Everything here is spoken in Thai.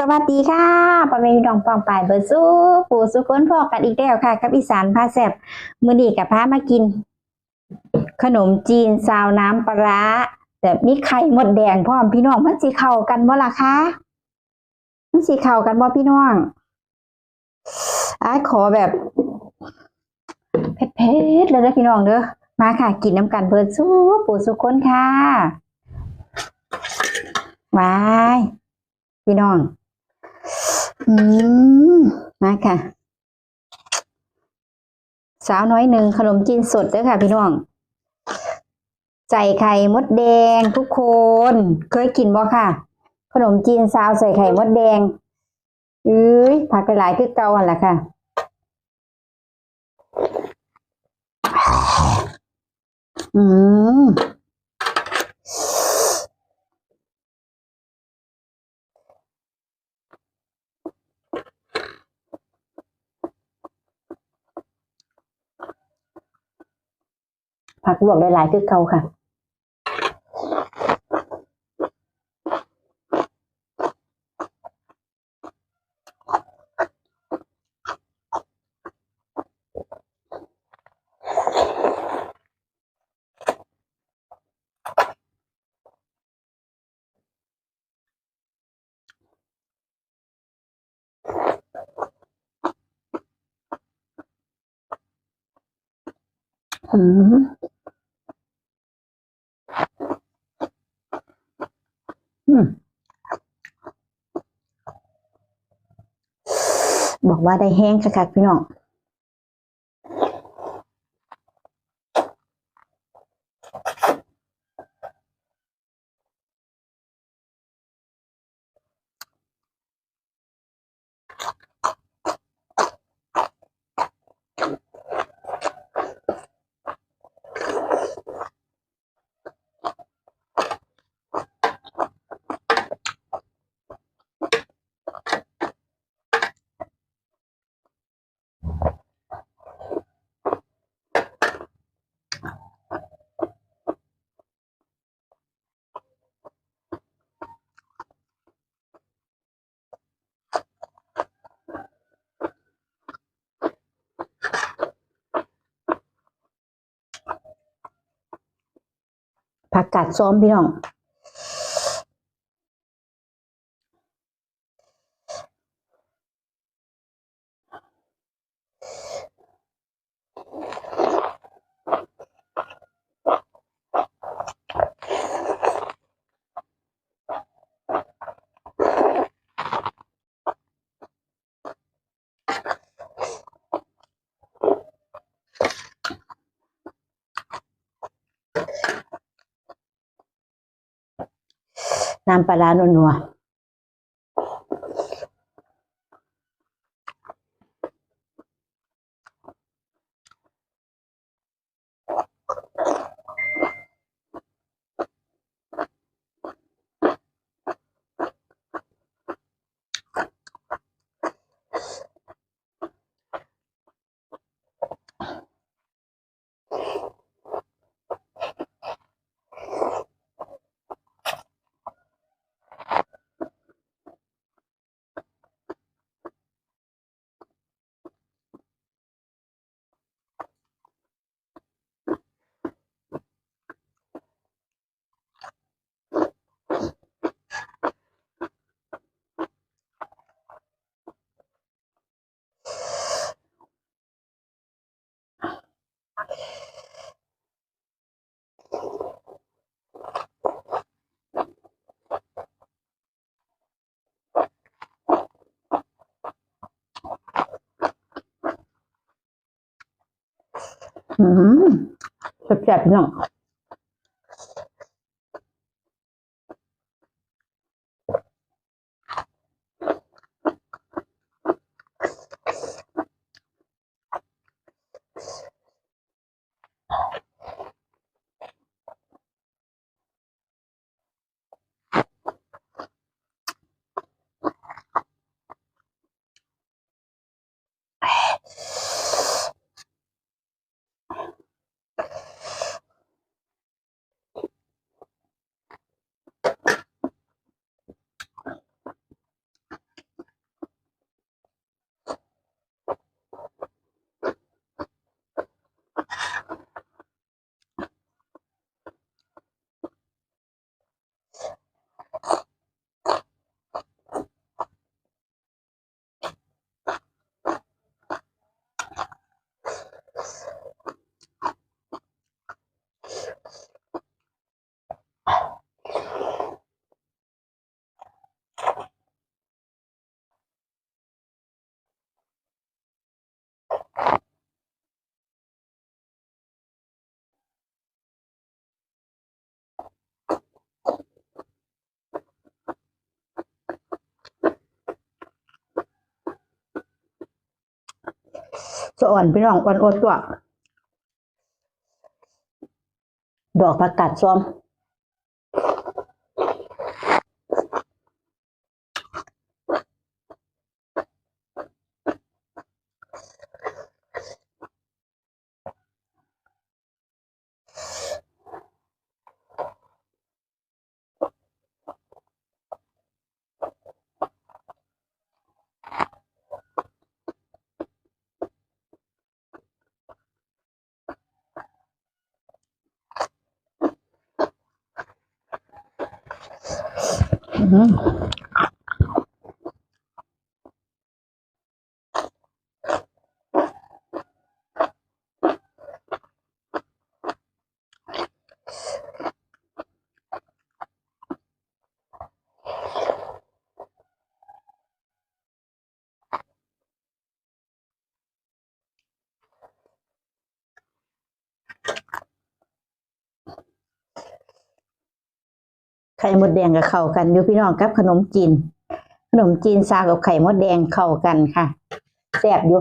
สวัสดีค่ะปอเมพี่น้องปองปายเบอร์สู้ปู่สุคนพอกันอีกแล้วค่ะ กับอีสานพาแซบมือนี้กับพามากิน ขนมจีนซาวน้ำปลาแต่มีไข่หมดแดงพร้อมพี่น้องมันสิเข้ากันบ่ล่ะคะมันสิเข้ากันบ่พี่น้องอ้าขอแบบเผ็ดๆเลยนะพี่น้องเด้อมาค่ะ กินน้ำกันเบิร์สู้ปู่สุคนค่ะวายพี่น้อง อืมมาค่ะ สาวน้อยหนึ่งขนมจีนสดด้อค่ะ พี่น้อง ใส่ไข่มดแดงทุกคน เคยกินบ่ค่ะ ขนมจีนซาวใส่ไข่มดแดงเอ้ยผักหลายๆคือเก่าหันละค่ะอืม ผักลวกหลายๆคือเก่าค่ะอืมอื บอกว่าได้แห้งค่ะพี่น้อง ผักกาดซ้อมพี่น้อง น้ำป ลาร้านั ตัวอ่อนพี่น้องอ่อนโอดตัวดอกผักกาดซ้อม อื ไข่มดแดงกับเข่ากันอยู่พี่น้องกับขนมจีน ขนมจีนซากับไข่มดแดงเข่ากันค่ะแซ่บอยู่